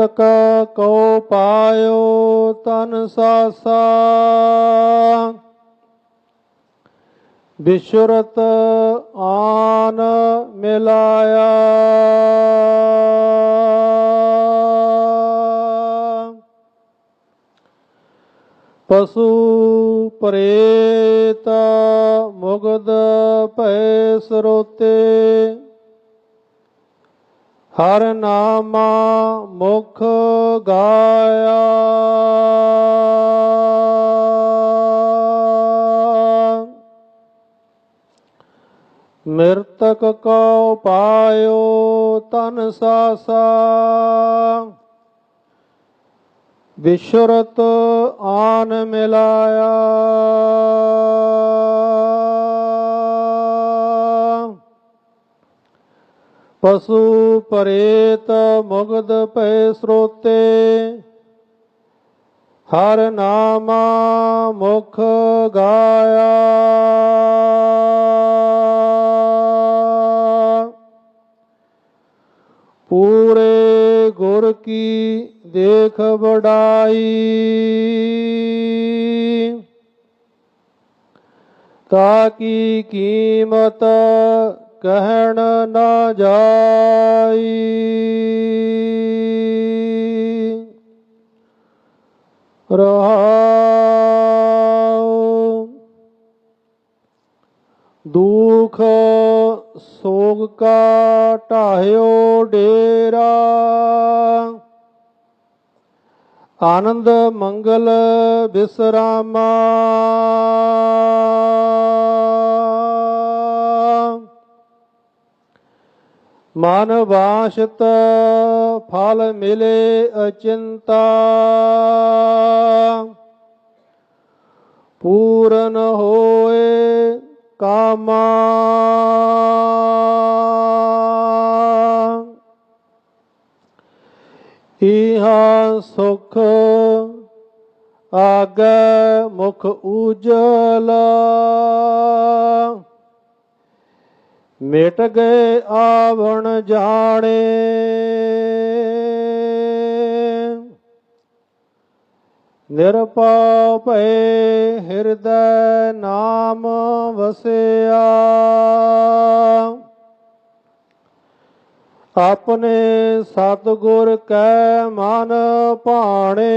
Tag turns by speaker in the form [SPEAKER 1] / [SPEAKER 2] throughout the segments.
[SPEAKER 1] ਮਿਰਤਕ ਕੋ ਪਾਇਓ ਤਨ ਸਾਸਾ। ਬਿਸ਼ਰਤ ਆਨ ਮਿਲਾਇਆ। ਪਸ਼ੂ ਪ੍ਰੇਤ ਮੁਗਦ ਭੈ ਸਰੋਤੇ। ਹਰ ਨਾਮਾ ਮੁਖ ਗਾਇਆ। ਮਿਰਤਕ ਕੋ ਪਾਇਓ ਤਨ ਸਾਸਾ। ਵਿਸ਼ਰਤ ਆਨ ਮਿਲਾਇਆ। ਪਸ਼ੂ ਪਰੇਤ ਮੁਗਦ ਭੈ ਸਰੋਤੇ। ਹਰ ਨਾਮ ਮੁਖ ਗਾਇਆ। ਪੂਰੇ ਗੁਰ ਕੀ ਦੇਖ ਬੜਾਈ ਤਾ ਕੀ ਕੀਮਤ ਕਹਿਣ ਨਾ ਜਾਈ। ਰਹਾਉ ਦੁਖ ਸੋਗ ਕਾ ਢਾਹਿਓ ਡੇਰਾ। ਆਨੰਦ ਮੰਗਲ ਬਿਸਰਾਮਾ। ਮਨ ਵਾਸ਼ਤ ਫਲ ਮਿਲੇ ਅਚਿੰਤਾ। ਪੂਰਨ ਹੋਏ ਕਾਮਾ। ਇਹਾ ਸੁਖ ਆਗ ਮੁਖ ਉਜਲਾ। ਮਿਟ ਗਏ ਆਵਣ ਜਾਣੇ। ਨਿਰਪਉ ਭਏ ਹਿਰਦੈ ਨਾਮ ਵਸਿਆ। ਆਪਣੇ ਸਤਿਗੁਰ ਕੈ ਮਨ ਭਾਣੇ।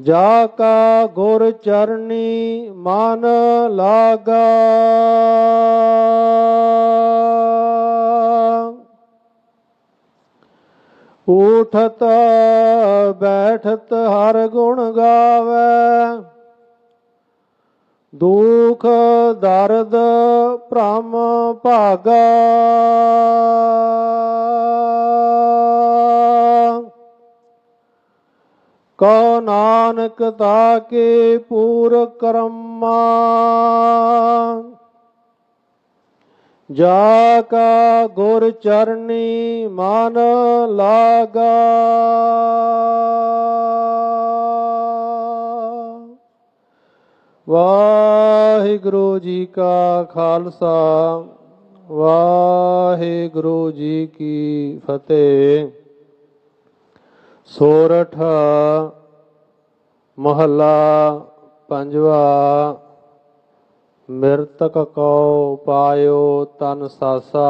[SPEAKER 1] ਜਾ ਕਾ ਗੁਰ ਚਰਨੀ ਮਨ ਲਾਗਾ। ਉਠਤ ਬੈਠਤ ਹਰ ਗੁਣ ਗਾਵੇ। ਦੁਖ ਦਰਦ ਭ੍ਰਮ ਭਾਗਾ। ਕਉ ਨਾਨਕ ਤਾਕੇ ਪੂਰ ਕਰਮਾ। ਜਾ ਕਾ ਗੁਰ ਚਰਨੀ ਮਨ ਲਾਗਾ। ਵਾਹਿਗੁਰੂ ਜੀ ਕਾ ਖਾਲਸਾ, ਵਾਹਿਗੁਰੂ ਜੀ ਕੀ ਫਤਿਹ। ਸੋਰਠ ਮਹੱਲਾ ਪੰਜਵਾ ਮਿਰਤਕ ਕੋ ਪਾਇਓ ਤਨ ਸਾਸਾ।